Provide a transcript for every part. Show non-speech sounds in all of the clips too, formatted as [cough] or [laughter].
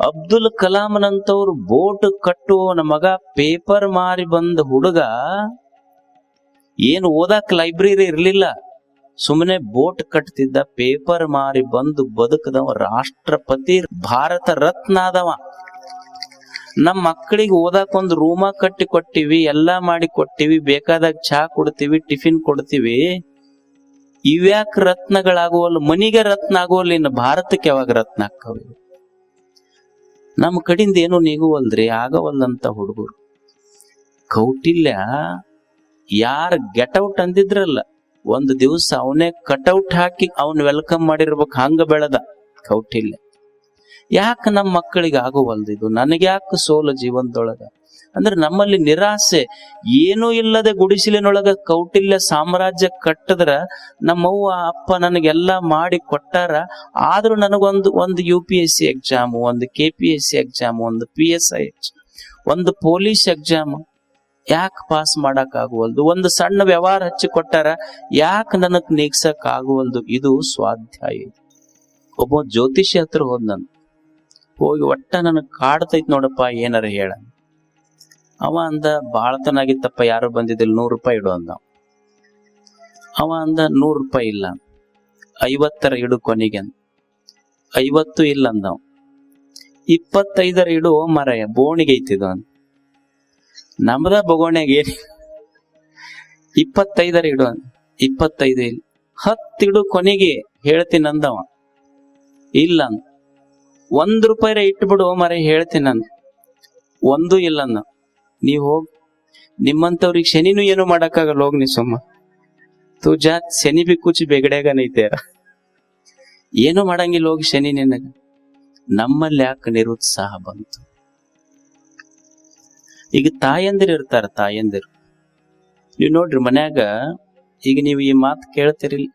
Abdul ಕಲಾಂನಂತವ್ರು boat ಕಟ್ಟುವವನ ಮಗ paper ಮಾರಿ ಬಂದ ಹುಡುಗ ಏನು ಓದಾಕ್ ಲೈಬ್ರರಿ ಇರ್ಲಿಲ್ಲ. ಸುಮ್ಮನೆ ಬೋಟ್ ಕಟ್ತಿದ್ದ ಪೇಪರ್ ಮಾರಿ ಬಂದು ಬದುಕದವ ರಾಷ್ಟ್ರಪತಿ ಭಾರತ ರತ್ನ ಆದವ. ನಮ್ಮ ಮಕ್ಕಳಿಗೆ ಓದಾಕ್ ಒಂದ್ ರೂಮ ಕಟ್ಟಿ ಕೊಟ್ಟಿವಿ, ಎಲ್ಲಾ ಮಾಡಿ ಕೊಟ್ಟಿವಿ, ಬೇಕಾದಾಗ ಚಹಾ ಕೊಡ್ತೀವಿ, ಟಿಫಿನ್ ಕೊಡ್ತೀವಿ. ಇವ್ಯಾಕ್ ರತ್ನಗಳಾಗುವಲ್ಲ, ಮನಿಗೆ ರತ್ನ ಆಗುವಲ್ಲ ಇನ್ನು ಭಾರತಕ್ಕೆ ಯಾವಾಗ ರತ್ನ? ನಮ್ಮ ಕಡಿಂದ ಏನು ನೀಗುವಲ್ದ್ರಿ? ಆಗವಲ್ಲಂತ ಹುಡುಗರು. ಕೌಟಿಲ್ಯ ಯಾರ್ ಗೆಟೌಟ್ ಅಂದಿದ್ರಲ್ಲ, ಒಂದು ದಿವಸ ಅವನೇ ಕಟೌಟ್ ಹಾಕಿ ಅವನ್ ವೆಲ್ಕಮ್ ಮಾಡಿರ್ಬೇಕು, ಹಂಗ ಬೆಳೆದ ಕೌಟಿಲ್ಯ. ಯಾಕೆ ನಮ್ಮ ಮಕ್ಕಳಿಗೆ ಆಗುವಲ್ದು ಇದು? ನನಗ್ಯಾಕೆ ಸೋಲು ಜೀವನದೊಳಗ? ಅಂದ್ರೆ ನಮ್ಮಲ್ಲಿ ನಿರಾಸೆ. ಏನೂ ಇಲ್ಲದೆ ಗುಡಿಸಿಲಿನೊಳಗ ಕೌಟಿಲ್ಯ ಸಾಮ್ರಾಜ್ಯ ಕಟ್ಟದ್ರ ನಮ್ಮವ್ವ, ಅಪ್ಪ ನನಗೆಲ್ಲ ಮಾಡಿ ಕೊಟ್ಟಾರ. ಆದ್ರೂ ನನಗೊಂದು ಒಂದು U P S C exam ಒಂದು K P S C exam ಒಂದು ಪಿ ಎಸ್ ಐ ಒಂದು ಪೊಲೀಸ್ ಎಕ್ಸಾಮ್ ಯಾಕೆ ಪಾಸ್ ಮಾಡಕ್ ಆಗುವಲ್ದು ಒಂದು ಸಣ್ಣ ವ್ಯವಹಾರ ಹಚ್ಚಿ ಕೊಟ್ಟಾರ. ಯಾಕೆ ನನಗ್ ನೀಗ್ಸಕ್ ಆಗುವಲ್ದು ಇದು ಸ್ವಾಧ್ಯಾಯ ಒಬ್ಬ ಜ್ಯೋತಿಷಿ ಹತ್ರ ಹೋದ್ ನಾನು. ಹೋಗಿ ಒಟ್ಟ ನನಗ್ ಕಾಡ್ತೈತ್ ನೋಡಪ್ಪ, ಏನಾರ ಹೇಳ ಅವ ಅಂದ, ಬಾಳತನಾಗಿತ್ತಪ್ಪ, ಯಾರು ಬಂದಿದ್ದಿಲ್ಲ, ನೂರು ರೂಪಾಯಿ ಇಡು ಅಂದ. ಅವ ಅಂದ, ನೂರು ರೂಪಾಯಿ ಇಲ್ಲ. ಐವತ್ತರ ಇಡು ಕೊನೆಗೆ ಐವತ್ತು ಇಲ್ಲ ಅಂದ ಇಪ್ಪತ್ತೈದರ ಇಡು ಮರಯ, ಬೋಣಿಗೆ ಐತಿದ ಅಂದ. ನಮ್ದ ಬಗೋಣ್ಯಾಗ ಇಪ್ಪತ್ತೈದರ ಇಡು ಅಂದ. ಇಪ್ಪತ್ತೈದು ಇಲ್ಲ. ಹತ್ತಿಡು ಕೊನೆಗೆ, ಹೇಳ್ತೀನಿ ಅಂದವ ಇಲ್ಲ ಅಂದ. ಒಂದ್ ರೂಪಾಯಿರ ಇಟ್ಬಿಡು ಮರ ಹೇಳ್ತೀನಿ ಅಂದ. ಒಂದು ಇಲ್ಲ ಅಂದ. ನೀವ್ ಹೋಗ್, ನಿಮ್ಮಂತವ್ರಿಗೆ ಶನಿನೂ ಏನು ಮಾಡಕ್ಕಾಗಲ್ಲ, ಹೋಗ್ ನೀ ಸುಮ್ಮ. ತುಜಾ ಶನಿ ಬಿ ಕೂಚಿ ಐತೆ ಏನು ಮಾಡಂಗಿಲ್ಲ, ಹೋಗಿ ಶನಿ ನಿನಗ. ನಮ್ಮಲ್ಲಿ ಯಾಕೆ ನಿರುತ್ಸಾಹ ಬಂತು? ಈಗ ತಾಯಂದಿರು ಇರ್ತಾರ, ತಾಯಂದಿರು. ನೀವು ನೋಡ್ರಿ ಮನ್ಯಾಗ, ಈಗ ನೀವು ಈ ಮಾತು ಕೇಳ್ತೀರಿ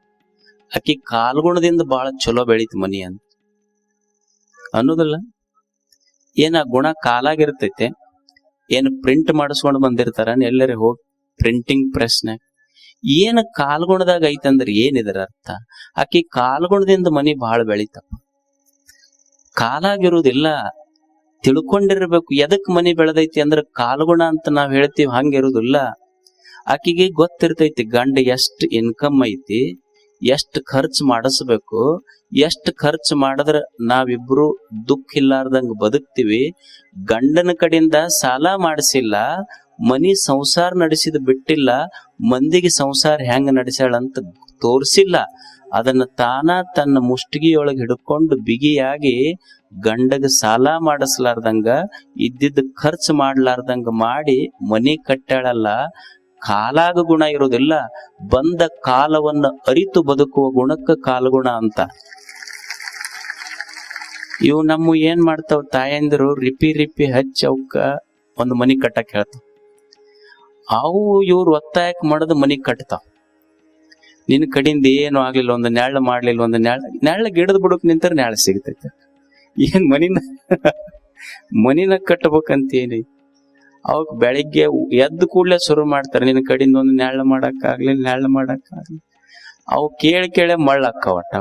ಆಕಿ ಕಾಲ್ಗುಣದಿಂದ ಬಹಳ ಚಲೋ ಬೆಳೀತು ಮನಿ ಅಂತ ಅನ್ನೋದಲ್ಲ. ಏನ ಗುಣ ಕಾಲಾಗಿರ್ತೈತೆ ಏನು ಪ್ರಿಂಟ್ ಮಾಡಿಸ್ಕೊಂಡು ಬಂದಿರ್ತಾರ ಎಲ್ಲರ ಹೋಗಿ ಪ್ರಿಂಟಿಂಗ್ ಪ್ರೆಸ್ನಾಗ ಏನ್ ಕಾಲ್ಗುಣದಾಗ ಐತಂದ್ರೆ ಇದರ ಅರ್ಥ? ಆಕಿ ಕಾಲ್ಗುಣದಿಂದ ಮನಿ ಬಹಳ ಬೆಳಿತಪ್ಪ. ಕಾಲಾಗಿರುವುದಿಲ್ಲ ತಿಳ್ಕೊಂಡಿರ್ಬೇಕು ಎದಕ್ ಮನಿ ಬೆಳೆದೈತಿ ಅಂದ್ರ ಕಾಲ್ಗುಣ ಅಂತ ನಾವ್ ಹೇಳ್ತೀವಿ ಹಂಗಿರುದಿಲ್ಲ. ಆಕಿಗೆ ಗೊತ್ತಿರ್ತೈತಿ ಗಂಡ ಎಷ್ಟ್ ಇನ್ಕಮ್ ಐತಿ ಎಷ್ಟ್ ಖರ್ಚು ಮಾಡಿಸ್ಬೇಕು, ಎಷ್ಟ್ ಖರ್ಚು ಮಾಡಿದ್ರ ನಾವಿಬ್ರು ದುಃಖ ಇಲ್ಲಾರ್ದಂಗ ಬದುಕ್ತಿವಿ. ಗಂಡನ ಕಡೆಯಿಂದ ಸಾಲ ಮಾಡಿಸಿಲ್ಲ, ಮನಿ ಸಂಸಾರ ನಡೆಸಿದ ಬಿಟ್ಟಿಲ್ಲ, ಮಂದಿಗೆ ಸಂಸಾರ ಹೆಂಗ್ ನಡೆಸ್ಯಾಳಂತ ತೋರಿಸಿಲ್ಲ. ಅದನ್ನ ತಾನ ತನ್ನ ಮುಷ್ಟಿಗೆಯೊಳಗೆ ಹಿಡ್ಕೊಂಡು ಬಿಗಿಯಾಗಿ ಗಂಡಗ ಸಾಲ ಮಾಡಿಸ್ಲಾರ್ದಂಗ, ಇದ್ದಿದ್ದ ಖರ್ಚು ಮಾಡ್ಲಾರ್ದಂಗ ಮಾಡಿ ಮನಿ ಕಟ್ಟಾಳಲ್ಲ ಕಾಲಾಗ ಗುಣ ಇರೋದಿಲ್ಲ ಬಂದ ಕಾಲವನ್ನ ಅರಿತು ಬದುಕುವ ಗುಣಕ್ಕ ಕಾಲಗುಣ ಅಂತ. ಇವು ನಮ್ಮ ಏನ್ ಮಾಡ್ತಾವ ತಾಯಂದಿರು ರಿಪಿ ರಿಪಿ ಹಚ್ಚಿ ಅವಕ್ಕ ಒಂದು ಮನಿ ಕಟ್ಟಕ್ ಹೇಳ್ತಾವ. ಅವು ಇವ್ರು ಒತ್ತಾಯಕ್ಕೆ ಮಾಡದ ಮನಿ ಕಟ್ತಾವ. ನಿನ್ ಕಡಿಂದ ಏನು ಆಗ್ಲಿಲ್ಲ, ಒಂದು ನೆಳ್ಳ ಮಾಡ್ಲಿಲ್ಲ, ಒಂದು ನೆಳ್ಳ ನೆಳ್ಳ ಗಿಡದ ಬಿಡಕ್ ನಿಂತರ ನೆಳ್ಳ ಸಿಗ್ತೈತೆ. ಏನ್ ಮನಿನ ಮನಿನ ಕಟ್ಟಬೇಕಂತ ಏನಿ ಅವಕ್ ಬೆಳಿಗ್ಗೆ ಎದ್ದು ಕೂಡಲೇ ಶುರು ಮಾಡ್ತಾರೆ, ನಿನ್ನ ಕಡಿಂದ ಒಂದು ನೆರಳು ನೆಳ್ಳ ಮಾಡಕ್ ಆಗ್ಲಿ ಅವು ಕೇಳಿ ಕೇಳೆ ಮಳ್ಳಕ್ಕ ಒಟ್ಟ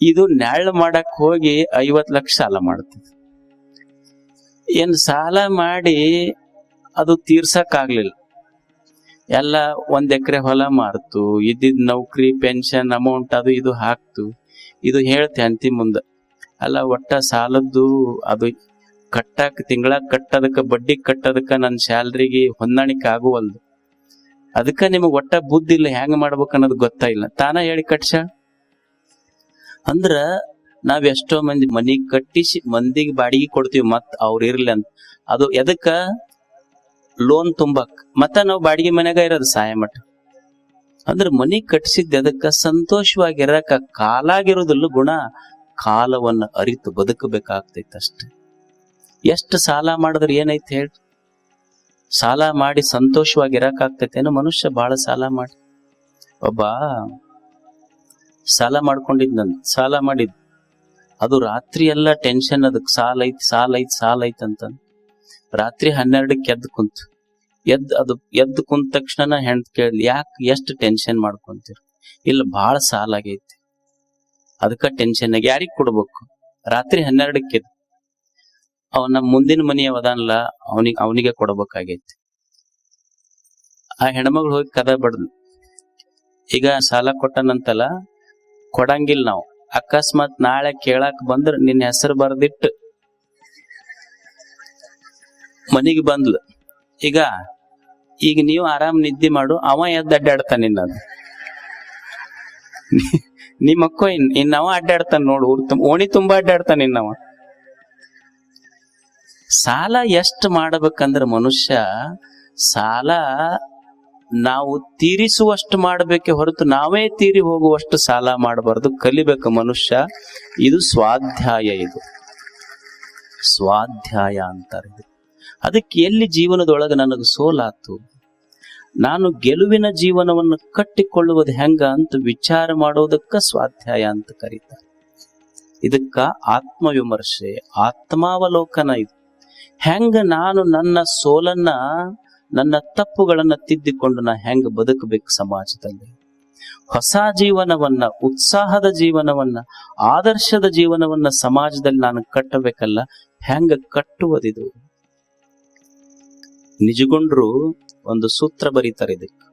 ಇದು ನೆಳ್ಳ ಮಾಡಕ್ ಹೋಗಿ ಐವತ್ ಲಕ್ಷ ಸಾಲ ಮಾಡ್ತದೆ ಏನ್ ಸಾಲ ಮಾಡಿ ಅದು ತೀರ್ಸಕ್ ಆಗ್ಲಿಲ್ಲ ಎಲ್ಲ ಒಂದ್ ಎಕರೆ ಹೊಲ ಮಾರ್ತು, ಇದ್ದಿದ್ ನೌಕರಿ, ಪೆನ್ಷನ್, ಅಮೌಂಟ್ ಅದು ಇದು ಹಾಕ್ತು. ಇದು ಹೇಳ್ತೆ ಅಂತಿ ಮುಂದ. ಅಲ್ಲ, ಒಟ್ಟ ಸಾಲದ್ದು ಅದು ಕಟ್ಟಾಕ ತಿಂಗಳ ಕಟ್ಟದಕ್ಕ, ಬಡ್ಡಿ ಕಟ್ಟದಕ್ಕ ನನ್ನ ಸ್ಯಾಲ್ರಿಗೆ ಹೊಂದಾಣಿಕೆ ಆಗುವಲ್ದು. ಅದಕ್ಕ ನಿಮಗೆ ಒಟ್ಟ ಬುದ್ಧಿ ಇಲ್ಲ, ಹೆಂಗ್ ಮಾಡ್ಬೇಕು ಅನ್ನೋದು ಗೊತ್ತಾಯಿಲ್ಲ ತಾನ ಹೇಳಿ ಕಟ್ಸ ಅಂದ್ರ ನಾವ್ ಎಷ್ಟೋ ಮಂದಿ ಮನಿ ಕಟ್ಟಿಸಿ ಮಂದಿಗೆ ಬಾಡಿಗೆ ಕೊಡ್ತೀವಿ ಮತ್ ಅವ್ರು ಇರ್ಲಿ ಅಂತ. ಅದು ಎದಕ್ಕ? ಲೋನ್ ತುಂಬಕ್. ಮತ್ತ ನಾವು ಬಾಡಿಗೆ ಮನ್ಯಾಗ ಇರೋದು ಸಹಾಯ ಮಠ ಅಂದ್ರ ಮನಿ ಕಟ್ಸಿದ್ ಎದಕ್ಕ? ಸಂತೋಷವಾಗಿರಕ ಕಾಲಾಗಿರೋದಿಲ್ಲ ಗುಣ, ಕಾಲವನ್ನ ಅರಿತು ಬದುಕಬೇಕಾಗ್ತೈತೆ ಅಷ್ಟೆ. ಎಷ್ಟು ಸಾಲ ಮಾಡಿದ್ರೆ ಏನೈತೆ ಹೇಳಿ. ಸಾಲ ಮಾಡಿ ಸಂತೋಷವಾಗಿ ಇರಕಾಗ್ತೈತೇನೋ ಮನುಷ್ಯ ಬಹಳ ಸಾಲ ಮಾಡಿ. ಒಬ್ಬ ಸಾಲ ಮಾಡ್ಕೊಂಡಿದ್ನಂತ ಸಾಲ ಮಾಡಿದ್. ಅದು ರಾತ್ರಿ ಎಲ್ಲ ಟೆನ್ಷನ್ ಅದಕ್ಕೆ ಸಾಲ ಐತ್ ಸಾಲ ಐತ್ ಸಾಲ ಐತ್ ಅಂತ ರಾತ್ರಿ ಹನ್ನೆರಡಕ್ಕೆ ಎದ್ದು ಕುಂತು. ಎದ್ ಅದು, ಎದ್ದು ಕುಂತ ತಕ್ಷಣ ಹೆಂಡ್ ಕೇಳಿ ಯಾಕೆ ಎಷ್ಟು ಟೆನ್ಷನ್ ಮಾಡ್ಕೊಂತೀರಿ? ಇಲ್ಲ ಬಹಳ ಸಾಲ ಆಗೈತಿ ಅದಕ್ಕ ಟೆನ್ಷನ್ ಆಗಿ ಯಾರಿಗ್ ಕೊಡ್ಬೇಕು? ರಾತ್ರಿ ಹನ್ನೆರಡಕ್ಕೆ ಎದ್ದು ಅವನ ಮುಂದಿನ ಅದಾನಲ್ಲ ಅವನಿಗೆ ಅವನಿಗೆ ಕೊಡಬೇಕಾಗೈತಿ. ಆ ಹೆಣ್ಮಗಳು ಹೋಗಿ ಕದ ಬಡ್ದು ಈಗ ಸಾಲ ಕೊಟ್ಟನಂತಲ್ಲ ಕೊಡಂಗಿಲ್ಲ ನಾವು. ಅಕಸ್ಮಾತ್ ನಾಳೆ ಕೇಳಾಕ್ ಬಂದ್ರ ನಿನ್ನ ಹೆಸರು ಬರ್ದಿಟ್ಟು ಮನಿಗೆ ಬಂದ್ಲು. ಈಗ ಈಗ ನೀವು ಆರಾಮ್ ನಿದ್ದೆ ಮಾಡು, ಅವ ಎದ್ದು ಅಡ್ಡಾಡ್ತಾನ ನಿನ್ನ [laughs] ನಿಮ್ಮ ಅಕ್ಕೋ ಇನ್ ಇನ್ನವ ಅಡ್ಡಾಡ್ತಾನ ನೋಡು ತುಂಬ, ಓಣಿ ತುಂಬಾ ಅಡ್ಡಾಡ್ತಾನ ಇನ್ನವ ಸಾಲ ಎಷ್ಟು ಮಾಡಬೇಕಂದ್ರೆ ಮನುಷ್ಯ ಸಾಲ ನಾವು ತೀರಿಸುವಷ್ಟು ಮಾಡಬೇಕೆ ಹೊರತು ನಾವೇ ತೀರಿ ಹೋಗುವಷ್ಟು ಸಾಲ ಮಾಡಬಾರ್ದು. ಕಲಿಬೇಕು ಮನುಷ್ಯ. ಇದು ಸ್ವಾಧ್ಯಾಯ ಇದು. ಸ್ವಾಧ್ಯಾಯ ಅಂತಾರೆ ಅದಕ್ಕೆ ಎಲ್ಲಿ ಜೀವನದೊಳಗೆ ನನಗೆ ಸೋಲಾತು? ನಾನು ಗೆಲುವಿನ ಜೀವನವನ್ನು ಕಟ್ಟಿಕೊಳ್ಳುವುದು ಹೆಂಗ ಅಂತ ವಿಚಾರ ಮಾಡೋದಕ್ಕ ಸ್ವಾಧ್ಯಾಯ ಅಂತ ಕರೀತಾರೆ. ಇದಕ್ಕ ಆತ್ಮವಿಮರ್ಶೆ, ಆತ್ಮಾವಲೋಕನ ಇದು. ಹೆಂಗ ನಾನು ನನ್ನ ಸೋಲನ್ನ, ನನ್ನ ತಪ್ಪುಗಳನ್ನ ತಿದ್ದಿಕೊಂಡು ನಾ ಹೆಂಗ ಬದುಕಬೇಕು ಸಮಾಜದಲ್ಲಿ? ಹೊಸ ಜೀವನವನ್ನ, ಉತ್ಸಾಹದ ಜೀವನವನ್ನ, ಆದರ್ಶದ ಜೀವನವನ್ನ ಸಮಾಜದಲ್ಲಿ ನಾನು ಕಟ್ಟಬೇಕಲ್ಲ, ಹೆಂಗ ಕಟ್ಟುವುದಿದು ನಿಜಗೊಂಡ್ರು ಒಂದು ಸೂತ್ರ ಬರೀತಾರೆ ಇದಕ್ಕೆ.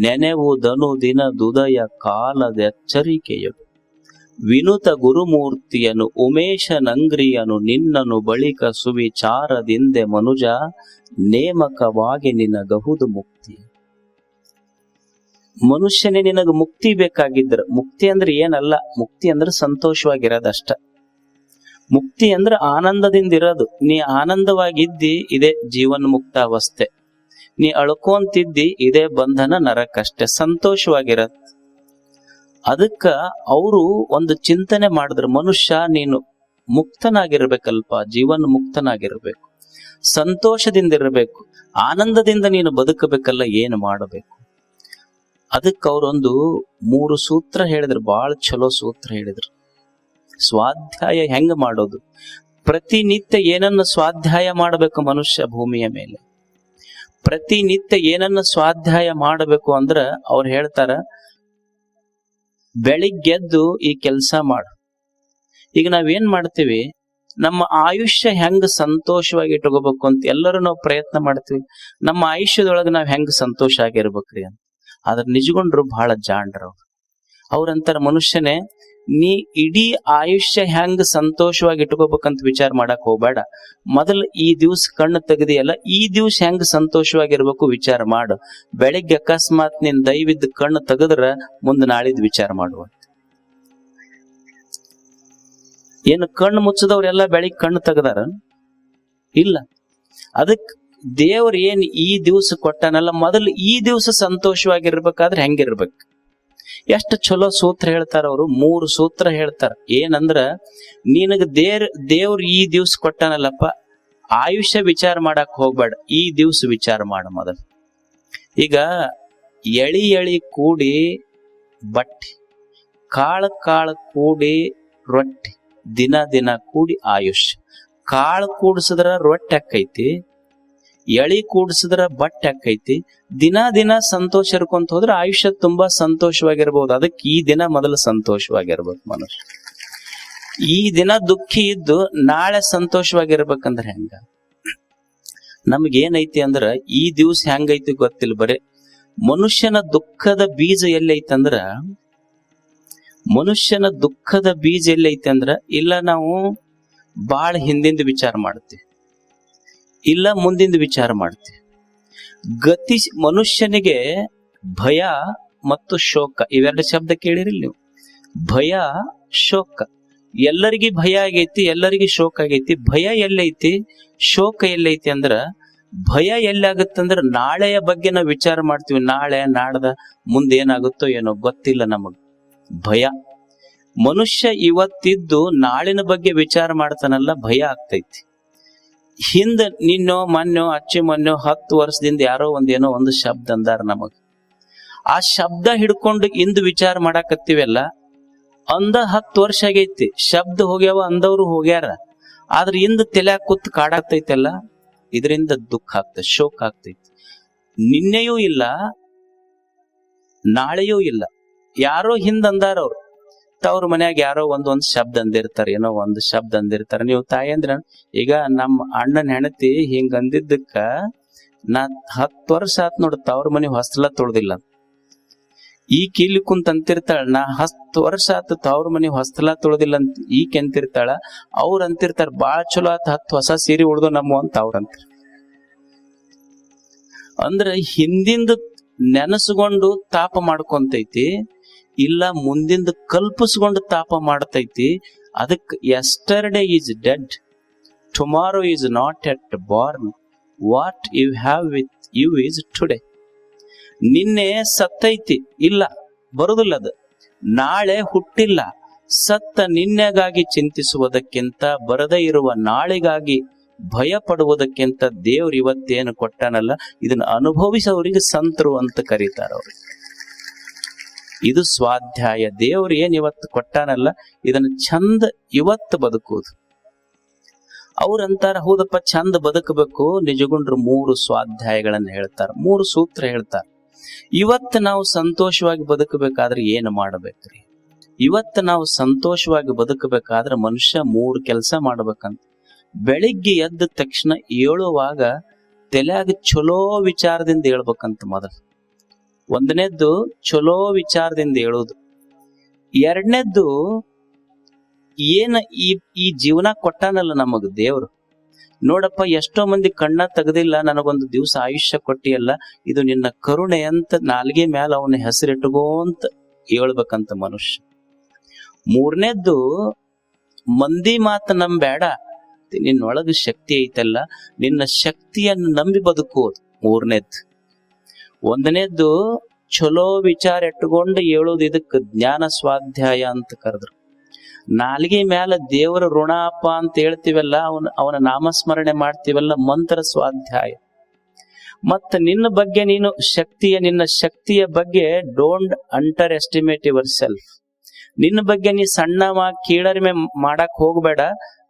ನೆನೆವುದನು ದಿನ ದುದಯ ಕಾಲದ ಎಚ್ಚರಿಕೆಯದು ವಿನುತ ಗುರುಮೂರ್ತಿಯನು ಉಮೇಶನಂಗ್ರಿಯನು ನಿನ್ನನು ಬಳಿಕ ಸುವಿಚಾರದಿಂದೆ ಮನುಜ, ನೇಮಕವಾಗಿ ನಿನಗಹುದು ಮುಕ್ತಿ. ಮನುಷ್ಯನೇ ನಿನಗ ಮುಕ್ತಿ ಬೇಕಾಗಿದ್ರ, ಮುಕ್ತಿ ಅಂದ್ರೆ ಏನಲ್ಲ, ಮುಕ್ತಿ ಅಂದ್ರೆ ಸಂತೋಷವಾಗಿರೋದಷ್ಟ. ಮುಕ್ತಿ ಅಂದ್ರೆ ಆನಂದದಿಂದ ಇರೋದು ನೀ ಆನಂದವಾಗಿದ್ದಿ, ಇದೇ ಜೀವನ್ ಮುಕ್ತ ಅವಸ್ಥೆ ನೀ ಅಳ್ಕೊಂತಿದ್ದಿ, ಇದೇ ಬಂಧನ ನರಕಷ್ಟೆ. ಸಂತೋಷವಾಗಿರತ್ ಅದಕ್ಕ ಅವರು ಒಂದು ಚಿಂತನೆ ಮಾಡಿದ್ರು, ಮನುಷ್ಯ, ನೀನು ಮುಕ್ತನಾಗಿರ್ಬೇಕಲ್ಪ, ಜೀವನ ಮುಕ್ತನಾಗಿರ್ಬೇಕು. ಸಂತೋಷದಿಂದ ಇರಬೇಕು, ಆನಂದದಿಂದ ನೀನು ಬದುಕಬೇಕಲ್ಲ, ಏನು ಮಾಡಬೇಕು? ಅದಕ್ಕೆ ಅವರೊಂದು ಮೂರು ಸೂತ್ರ ಹೇಳಿದ್ರು ಬಹಳ ಚಲೋ ಸೂತ್ರ ಹೇಳಿದ್ರು. ಸ್ವಾಧ್ಯಾಯ ಹೆಂಗ ಮಾಡೋದು? ಪ್ರತಿನಿತ್ಯ ಏನನ್ನ ಸ್ವಾಧ್ಯಾಯ ಮಾಡಬೇಕು ಮನುಷ್ಯ ಭೂಮಿಯ ಮೇಲೆ? ಪ್ರತಿನಿತ್ಯ ಏನನ್ನ ಸ್ವಾಧ್ಯಾಯ ಮಾಡಬೇಕು ಅಂದ್ರ ಅವ್ರು ಹೇಳ್ತಾರ ಬೆಳಿಗ್ಗೆದ್ದು ಈ ಕೆಲಸ ಮಾಡು. ಈಗ ನಾವೇನ್ ಮಾಡ್ತೀವಿ? ನಮ್ಮ ಆಯುಷ್ಯ ಹೆಂಗ್ ಸಂತೋಷವಾಗಿ ಇಟ್ಕೋಬೇಕು ಅಂತ ಎಲ್ಲರೂ ನಾವು ಪ್ರಯತ್ನ ಮಾಡ್ತೀವಿ. ನಮ್ಮ ಆಯುಷ್ಯದೊಳಗೆ ನಾವ್ ಹೆಂಗ್ ಸಂತೋಷ ಆಗಿರ್ಬೇಕ್ರಿ ಅಂತ. ಆದ್ರೆ ನಿಜಗೊಂಡ್ರು ಬಹಳ ಜಾಣ್ರು ಅವ್ರಂತಾರ ಮನುಷ್ಯನೇ ನೀ ಇಡೀ ಆಯುಷ್ಯ ಹೆಂಗ್ ಸಂತೋಷವಾಗಿ ಇಟ್ಕೋಬೇಕಂತ ವಿಚಾರ ಮಾಡಕ್ ಹೋಗ್ಬೇಡ. ಮೊದಲು ಈ ದಿವ್ಸ ಕಣ್ಣು ತೆಗೆದಿಯಲ್ಲ, ಈ ದಿವ್ಸ ಹೆಂಗ್ ಸಂತೋಷವಾಗಿರ್ಬೇಕು ವಿಚಾರ ಮಾಡು. ಬೆಳಿಗ್ಗೆ ಅಕಸ್ಮಾತ್ ನಿನ್ ದಯವಿದ್ದ ಕಣ್ಣು ತೆಗೆದ್ರ ಮುಂದೆ ನಾಳಿದ್ ವಿಚಾರ ಮಾಡುವ. ಏನು ಕಣ್ಣು ಮುಚ್ಚದವ್ರೆಲ್ಲ ಬೆಳಿಗ್ಗೆ ಕಣ್ಣು ತೆಗದಾರ? ಇಲ್ಲ. ಅದಕ್ ದೇವ್ರ ಏನ್ ಈ ದಿವ್ಸ ಕೊಟ್ಟನಲ್ಲ, ಮೊದಲು ಈ ದಿವ್ಸ ಸಂತೋಷವಾಗಿರ್ಬೇಕಾದ್ರೆ ಹೆಂಗಿರ್ಬೇಕು? ಎಷ್ಟು ಚಲೋ ಸೂತ್ರ ಹೇಳ್ತಾರ ಅವರು? ಮೂರು ಸೂತ್ರ ಹೇಳ್ತಾರ. ಏನಂದ್ರ, ನಿನಗ ದೇರ್, ದೇವ್ರ ಈ ದಿವ್ಸ ಕೊಟ್ಟನಲ್ಲಪ್ಪ, ಆಯುಷ್ಯ ವಿಚಾರ ಮಾಡಕ್ ಹೋಗ್ಬೇಡ. ಈ ದಿವ್ಸ ವಿಚಾರ ಮಾಡ ಮೊದಲು. ಈಗ ಎಳಿ ಎಳಿ ಕೂಡಿ ಬಟ್ಟೆ, ಕಾಳ ಕಾಳ ಕೂಡಿ ರೊಟ್ಟಿ, ದಿನ ದಿನ ಕೂಡಿ ಆಯುಷ್ಯ. ಕಾಳು ಕೂಡಿಸಿದ್ರ ರೊಟ್ಟಿ ಆಕೈತಿ ಎಳಿ ಕೂಡಿಸಿದ್ರ ಬಟ್ಟೆ ಹಾಕೈತಿ ದಿನ ದಿನ ಸಂತೋಷ ಇರ್ಕೊಂತ ಹೋದ್ರೆ ಆಯುಷ್ಯ ತುಂಬಾ ಸಂತೋಷವಾಗಿರ್ಬಹುದು ಅದಕ್ಕೆ ಈ ದಿನ ಮೊದಲು ಸಂತೋಷವಾಗಿರ್ಬೇಕು ಮನುಷ್ಯ. ಈ ದಿನ ದುಃಖಿ ಇದ್ದು ನಾಳೆ ಸಂತೋಷವಾಗಿರ್ಬೇಕಂದ್ರೆ ಹೆಂಗ? ನಮ್ಗೇನೈತಿ ಅಂದ್ರ ಈ ದಿವ್ಸ ಹೆಂಗೈತಿ ಗೊತ್ತಿಲ್ಲ ಬರೇ. ಮನುಷ್ಯನ ದುಃಖದ ಬೀಜ ಎಲ್ಲೈತಂದ್ರ ಮನುಷ್ಯನ ದುಃಖದ ಬೀಜ ಎಲ್ಲೈತೆ ಅಂದ್ರ, ಇಲ್ಲ ನಾವು ಬಾಳ ಹಿಂದಿಂದ ವಿಚಾರ ಮಾಡ್ತೀವಿ. ಇಲ್ಲ ಮುಂದಿಂದ ವಿಚಾರ ಮಾಡ್ತೀವಿ ಗತಿ ಮನುಷ್ಯನಿಗೆ ಭಯ ಮತ್ತು ಶೋಕ, ಇವೆರಡು ಶಬ್ದ ಕೇಳಿರಿ ನೀವು. ಭಯ, ಶೋಕ. ಎಲ್ಲರಿಗೂ ಭಯ ಆಗೈತಿ, ಎಲ್ಲರಿಗೂ ಶೋಕ ಆಗೈತಿ. ಭಯ ಎಲ್ಲೈತಿ, ಶೋಕ ಎಲ್ಲೈತಿ ಅಂದ್ರ ಭಯ ಎಲ್ಲಾಗತ್ತಂದ್ರ ನಾಳೆಯ ಬಗ್ಗೆ ನಾವು ವಿಚಾರ ಮಾಡ್ತೀವಿ. ನಾಳೆ, ನಾಡ್ದ ಮುಂದೆ ಏನಾಗುತ್ತೋ ಏನೋ ಗೊತ್ತಿಲ್ಲ ನಮಗ್. ಭಯ. ಮನುಷ್ಯ ಇವತ್ತಿದ್ದು ನಾಳಿನ ಬಗ್ಗೆ ವಿಚಾರ ಮಾಡ್ತಾನಲ್ಲ, ಭಯ ಆಗ್ತೈತಿ. ಹಿಂದ ನಿನ್ನೋ ಮೊನ್ನೋ ಅಚ್ಚೆ ಮೊನ್ನೋ ಹತ್ತು ವರ್ಷದಿಂದ ಯಾರೋ ಒಂದೇನೋ ಒಂದು ಶಬ್ದ ಅಂದಾರ ನಮಗ್. ಆ ಶಬ್ದ ಹಿಡ್ಕೊಂಡು ಇಂದು ವಿಚಾರ ಮಾಡಾಕತ್ತೀವಲ್ಲ, ಅಂದ ಹತ್ತು ವರ್ಷ ಆಗೈತಿ, ಶಬ್ದ ಹೋಗ್ಯಾವ ಅಂದವ್ರು ಹೋಗ್ಯಾರ, ಆದ್ರ ಇಂದ ತಲೆ ಕೂತ್ ಕಾಡಾಗ್ತೈತಲ್ಲ, ಇದರಿಂದ ದುಃಖ ಆಗ್ತೈತಿ, ಶೋಕ ಆಗ್ತೈತಿ. ನಿನ್ನೆಯೂ ಇಲ್ಲ, ನಾಳೆಯೂ ಇಲ್ಲ, ಯಾರೋ ಹಿಂದಂದಾರವ್ರು ತವ್ರ ಮನ್ಯಾಗ ಯಾರೋ ಒಂದೊಂದ್ ಒಂದ್ ಶಬ್ದ ಅಂದಿರ್ತಾರ, ಏನೋ ಒಂದ್ ಶಬ್ದ ಅಂದಿರ್ತಾರ. ನೀವು ತಾಯಿ ಅಂದ್ರ, ಈಗ ನಮ್ಮ ಅಣ್ಣನ ಹೆಣತಿ ಹಿಂಗ ಅಂದಿದ್ದಕ್ಕ ನಾ ಹತ್ತು ವರ್ಷ ಆತ್ ನೋಡ್ ತವ್ರ ಮನಿ ಹೊಸ್ತಲ ತೊಳ್ದಿಲ್ಲ. ಈ ಕೀಲಿ ಕುಂತ ಅಂತಿರ್ತಾಳ, ನಾ ಹತ್ತು ವರ್ಷ ಆತ ತವ್ರ ಮನಿ ಹೊಸ್ತಲ ತೊಳ್ದಿಲ್ಲ ಅಂತ ಈಕೆ ಅಂತಿರ್ತಾಳ ಅವ್ರ ಅಂತಿರ್ತಾರ, ಬಾಳ ಚಲೋ ಆತ ಹತ್ತು ಹೊಸ ಸೀರೆ ಉಳ್ದು ನಮ್ಮ ಅಂತ ಅವ್ರ ಅಂತಾರ. ಅಂದ್ರ ಹಿಂದಿಂದ ನೆನಸ್ಕೊಂಡು ತಾಪ ಮಾಡ್ಕೊಂತೈತಿ ಇಲ್ಲ ಮುಂದಿಂದ ಕಲ್ಪಿಸ್ಕೊಂಡು ತಾಪ ಮಾಡ್ತೈತಿ. ಅದಕ್ಕೆ yesterday is dead tomorrow is not yet born what you have with you is today ನಿನ್ನೆ ಸತ್ತೈತಿ, ಇಲ್ಲ, ಬರುದಿಲ್ಲ ಅದು. ನಾಳೆ ಹುಟ್ಟಿಲ್ಲ. ಸತ್ತ ನಿನ್ನೆಗಾಗಿ ಚಿಂತಿಸುವುದಕ್ಕಿಂತ, ಬರದೇ ಇರುವ ನಾಳೆಗಾಗಿ ಭಯ ಪಡುವುದಕ್ಕಿಂತ ದೇವ್ರು ಇವತ್ತೇನು ಕೊಟ್ಟನಲ್ಲ, ಇದನ್ನ ಅನುಭವಿಸೋರಿಗೆ ಸಂತರು ಅಂತ ಕರೀತಾರ ಅವ್ರು ಇದು ಸ್ವಾಧ್ಯಾಯ. ದೇವ್ರು ಏನ್ ಇವತ್ತು ಕೊಟ್ಟಾನಲ್ಲ, ಇದನ್ನ ಚಂದ ಇವತ್ತು ಬದುಕುವುದು. ಅವ್ರಂತಾರ, ಹೌದಪ್ಪ ಚಂದ ಬದುಕಬೇಕು. ನಿಜಗುಂಡ್ರು ಮೂರು ಸ್ವಾಧ್ಯಾಯಗಳನ್ನ ಹೇಳ್ತಾರ, ಮೂರು ಸೂತ್ರ ಹೇಳ್ತಾರ. ಇವತ್ತು ನಾವು ಸಂತೋಷವಾಗಿ ಬದುಕಬೇಕಾದ್ರೆ ಏನು ಮಾಡಬೇಕ್ರಿ? ಇವತ್ತು ನಾವು ಸಂತೋಷವಾಗಿ ಬದುಕಬೇಕಾದ್ರೆ ಮನುಷ್ಯ ಮೂರು ಕೆಲಸ ಮಾಡ್ಬೇಕಂತ. ಬೆಳಿಗ್ಗೆ ಎದ್ದ ತಕ್ಷಣ ಏಳುವಾಗ ತಲೆಯಾಗ ಚಲೋ ವಿಚಾರದಿಂದ ಹೇಳ್ಬೇಕಂತ ಮೊದಲು. ಒಂದನೇದ್ದು ಚಲೋ ವಿಚಾರದಿಂದ ಹೇಳೋದು ಎರಡನೇದ್ದು ಏನ ಈ ಈ ಜೀವನ ಕೊಟ್ಟಾನಲ್ಲ ನಮಗ್ ದೇವ್ರು. ನೋಡಪ್ಪ, ಎಷ್ಟೋ ಮಂದಿ ಕಣ್ಣ ತೆಗೆದಿಲ್ಲ, ನನಗೊಂದು ದಿವಸ ಆಯುಷ್ಯ ಕೊಟ್ಟಿಯಲ್ಲ, ಇದು ನಿನ್ನ ಕರುಣೆ ಅಂತ ನಾಲ್ಗೆ ಮ್ಯಾಲ ಅವನ ಹೆಸರಿಟ್ಕೋಂತ ಹೇಳ್ಬೇಕಂತ ಮನುಷ್ಯ. ಮೂರನೇದ್ದು, ಮಂದಿ ಮಾತು ನಂಬೇಡ ನಿನ್ನೊಳಗ ಶಕ್ತಿ ಐತಲ್ಲ, ನಿನ್ನ ಶಕ್ತಿಯನ್ನು ನಂಬಿ ಬದುಕುವುದು ಮೂರನೇದ್ದು. ಒಂದನೇದ್ದು ಚಲೋ ವಿಚಾರ ಇಟ್ಟುಕೊಂಡು ಹೇಳೋದು ಇದಕ್ಕೆ ಜ್ಞಾನ ಸ್ವಾಧ್ಯಾಯ ಅಂತ ಕರೆದ್ರು. ನಾಲ್ಗೆ ಮ್ಯಾಲ ದೇವರ ಋಣಪ್ಪ ಅಂತ ಹೇಳ್ತೀವಲ್ಲ, ಅವನ ಅವನ ನಾಮಸ್ಮರಣೆ ಮಾಡ್ತೀವಲ್ಲ, ಮಂತ್ರ ಸ್ವಾಧ್ಯಾಯ. ಮತ್ತ ನಿನ್ನ ಬಗ್ಗೆ ನೀನು ಶಕ್ತಿಯ, ನಿನ್ನ ಶಕ್ತಿಯ ಬಗ್ಗೆ don't underestimate yourself ನಿನ್ನ ಬಗ್ಗೆ ನೀ ಸಣ್ಣವ, ಕೀಳರಿಮೆ ಮಾಡಕ್ ಹೋಗ್ಬೇಡ,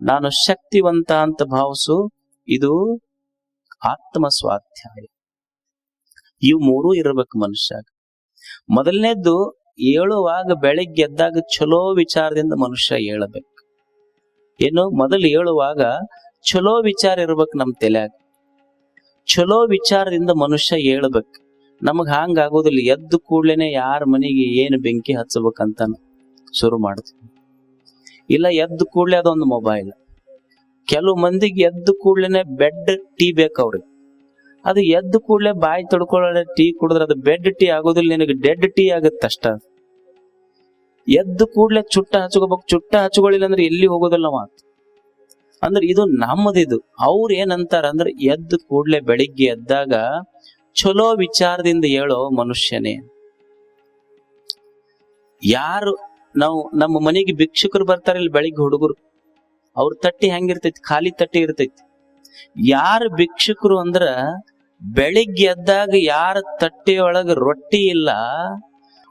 ನಾನು ಶಕ್ತಿವಂತ ಅಂತ ಭಾವಿಸು, ಇದು ಆತ್ಮ ಸ್ವಾಧ್ಯಾಯ ಇವು ಮೂರು ಇರಬೇಕು ಮನುಷ್ಯಾಗ. ಮೊದಲನೇದ್ದು ಏಳುವಾಗ ಬೆಳಿಗ್ಗೆ ಎದ್ದಾಗ ಚಲೋ ವಿಚಾರದಿಂದ ಮನುಷ್ಯ ಏಳಬೇಕು. ಏನು ಮೊದಲು ಏಳುವಾಗ ಚಲೋ ವಿಚಾರ ಇರ್ಬೇಕು ನಮ್ಮ ತಲೆಯಾಗ. ಚಲೋ ವಿಚಾರದಿಂದ ಮನುಷ್ಯ ಏಳ್ಬೇಕು. ನಮಗ್ ಹಂಗಾಗೋದಿಲ್ಲ ಎದ್ದು ಕೂಡ್ಲೇನೆ ಯಾರ ಮನೆಗೆ ಏನು ಬೆಂಕಿ ಹಚ್ಚಬೇಕಂತ ಶುರು ಮಾಡ್ತೀವಿ. ಇಲ್ಲ, ಎದ್ದು ಕೂಡ್ಲೆ ಅದೊಂದು ಮೊಬೈಲ್. ಕೆಲವು ಮಂದಿಗೆ ಎದ್ದು ಕೂಡ್ಲೇನೆ ಬೆಡ್, ಟೀ ಬೇಕು ಅವ್ರಿಗೆ. ಅದು ಎದ್ದು ಕೂಡ್ಲೆ ಬಾಯಿ ತೊಡ್ಕೊಳ್ಳೋ ಟೀ ಕುಡಿದ್ರೆ ಅದು ಬೆಡ್ ಟೀ ಆಗೋದಿಲ್ಲ, ನಿನಗೆ ಡೆಡ್ ಟೀ ಆಗುತ್ತೆ ಅಷ್ಟ ಎದ್ದು ಕೂಡ್ಲೆ ಚುಟ್ಟ ಹಚ್ಕೋಬೇಕು, ಚುಟ್ಟ ಹಚ್ಕೊಳ್ಳಿಲ್ಲ ಅಂದ್ರೆ ಎಲ್ಲಿ ಹೋಗೋದಿಲ್ಲ ಮಾತು. ಅಂದ್ರೆ ಇದು ನಮ್ಮದಿದು. ಅವ್ರ ಏನಂತಾರ ಅಂದ್ರೆ ಎದ್ದು ಕೂಡ್ಲೆ ಬೆಳಿಗ್ಗೆ ಎದ್ದಾಗ ಚಲೋ ವಿಚಾರದಿಂದ ಹೇಳೋ ಮನುಷ್ಯನೇ. ಯಾರು ನಾವು ನಮ್ಮ ಮನೆಗೆ ಭಿಕ್ಷುಕರು ಬರ್ತಾರೆ ಇಲ್ಲಿ ಬೆಳಿಗ್ಗೆ ಹುಡುಗರು. ಅವ್ರ ತಟ್ಟಿ ಹೆಂಗಿರ್ತೈತಿ? ಖಾಲಿ ತಟ್ಟಿ ಇರ್ತೈತಿ. ಯಾರು ಭಿಕ್ಷುಕರು ಅಂದ್ರ ಬೆಳಿಗ್ಗೆ ಎದ್ದಾಗ ಯಾರ ತಟ್ಟೆಯೊಳಗ ರೊಟ್ಟಿ ಇಲ್ಲ,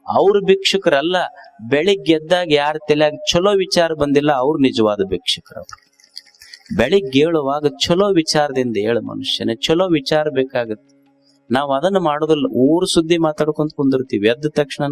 ಅವ್ರ ಭಿಕ್ಷುಕರಲ್ಲ. ಬೆಳಿಗ್ಗೆ ಎದ್ದಾಗ ಯಾರ ತಲೆಯಾಗ ಚಲೋ ವಿಚಾರ ಬಂದಿಲ್ಲ, ಅವ್ರು ನಿಜವಾದ ಭಿಕ್ಷುಕರ ಬೆಳಿಗ್ಗೆ ಹೇಳುವಾಗ ಚಲೋ ವಿಚಾರದಿಂದ ಹೇಳು ಮನುಷ್ಯನೇ ಚಲೋ ವಿಚಾರ ಬೇಕಾಗತ್ತೆ. ನಾವು ಅದನ್ನ ಮಾಡೋದಿಲ್ಲ, ಊರು ಸುದ್ದಿ ಮಾತಾಡ್ಕೊಂತ ಕುಂದಿರ್ತೀವಿ. ಎದ್ದ ತಕ್ಷಣ